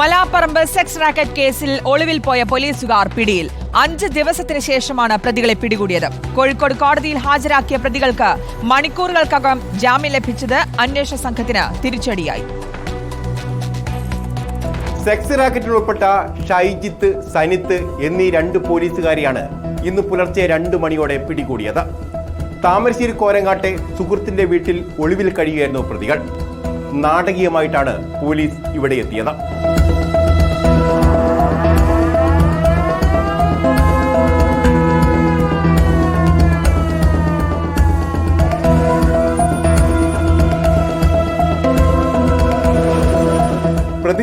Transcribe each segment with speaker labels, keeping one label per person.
Speaker 1: Malaparamba sex racket കേസിൽ ഒളിവിൽ പോയ പോലീസുകാർ പിടിയിൽ. അഞ്ച് ദിവസത്തിന് ശേഷമാണ് പ്രതികളെ പിടികൂടിയത്. കോഴിക്കോട് കോടതിയിൽ ഹാജരാക്കിയ പ്രതികൾക്ക് മണിക്കൂറുകൾക്കകം ജാമ്യം ലഭിച്ചത് അന്വേഷണ സംഘത്തിന് തിരിച്ചടിയായി.
Speaker 2: സെക്സ് റാക്കറ്റിൽ ഉൾപ്പെട്ട ഷൈജിത്ത് സനിത്ത് എന്നീ രണ്ട് പോലീസുകാരെയാണ് ഇന്ന് പുലർച്ചെ രണ്ട് മണിയോടെ പിടികൂടിയത്. താമരശ്ശേരി കോരങ്ങാട്ടെ സുഹൃത്തിന്റെ വീട്ടിൽ ഒളിവിൽ കഴിയുകയായിരുന്നു പ്രതികൾ. നാടകീയമായിട്ടാണ് പോലീസ് ഇവിടെ എത്തിയത്.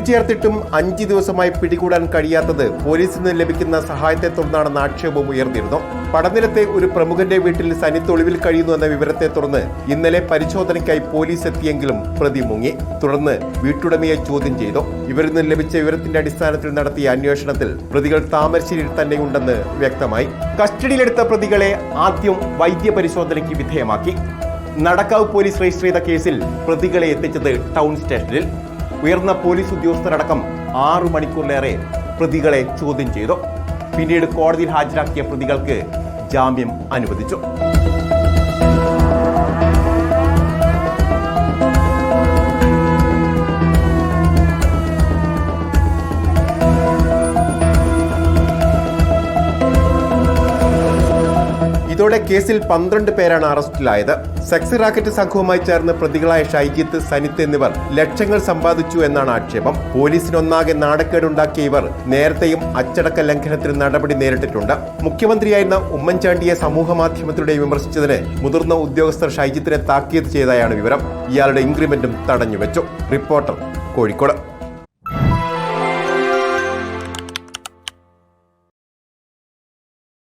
Speaker 2: ചേർത്തിട്ടും അഞ്ച് ദിവസമായി പിടികൂടാൻ കഴിയാത്തത് പോലീസിൽ നിന്ന് ലഭിക്കുന്ന സഹായത്തെ തുടർന്നാണെന്ന ആക്ഷേപം ഉയർന്നിരുന്നു പടനിലത്തെ ഒരു പ്രമുഖന്റെ വീട്ടിൽ സനിത്ത് ഒളിവിൽ കഴിയുന്നു എന്ന വിവരത്തെ തുടർന്ന് ഇന്നലെ പരിശോധനയ്ക്കായി പോലീസ് എത്തിയെങ്കിലും പ്രതി മുങ്ങി. തുടർന്ന് വീട്ടുടമയെ ചോദ്യം ചെയ്തു. ഇവരിൽ നിന്ന് ലഭിച്ച വിവരത്തിന്റെ അടിസ്ഥാനത്തിൽ നടത്തിയ അന്വേഷണത്തിൽ പ്രതികൾ താമരശ്ശേരിയിൽ തന്നെയുണ്ടെന്ന് വ്യക്തമായി. കസ്റ്റഡിയിലെടുത്ത പ്രതികളെ ആദ്യം വൈദ്യപരിശോധനയ്ക്ക് വിധേയമാക്കി. നടക്കാവ് പോലീസ് രജിസ്റ്റർ ചെയ്ത കേസിൽ പ്രതികളെ എത്തിച്ചത് ടൗൺ സ്റ്റേഷനിൽ. ഉയർന്ന പോലീസ് ഉദ്യോഗസ്ഥരടക്കം ആറു മണിക്കൂറിലേറെ പ്രതികളെ ചോദ്യം ചെയ്തു. പിന്നീട് കോടതിയിൽ ഹാജരാക്കിയ പ്രതികൾക്ക് ജാമ്യം അനുവദിച്ചു. ഇതോടെ കേസിൽ പന്ത്രണ്ട് പേരാണ് അറസ്റ്റിലായത്. സെക്സ് റാക്കറ്റ് സംഘവുമായി ചേർന്ന് പ്രതികളായ ഷൈജിത്ത് സനിത്ത് എന്നിവർ ലക്ഷങ്ങൾ സമ്പാദിച്ചു എന്നാണ് ആക്ഷേപം. പോലീസിനൊന്നാകെ നാടക്കേടുണ്ടാക്കിയ ഇവർ നേരത്തെയും അച്ചടക്ക ലംഘനത്തിന് നടപടി നേരിട്ടിട്ടുണ്ട്. മുഖ്യമന്ത്രിയായിരുന്ന ഉമ്മൻചാണ്ടിയെ സമൂഹ മാധ്യമത്തിലൂടെ വിമർശിച്ചതിന് മുതിർന്ന ഉദ്യോഗസ്ഥർ ഷൈജിത്തിനെ താക്കീത് ചെയ്തതായാണ് വിവരം. ഇയാളുടെ ഇൻക്രിമെന്റും തടഞ്ഞുവെച്ചു. റിപ്പോർട്ടർ കോഴിക്കോട്.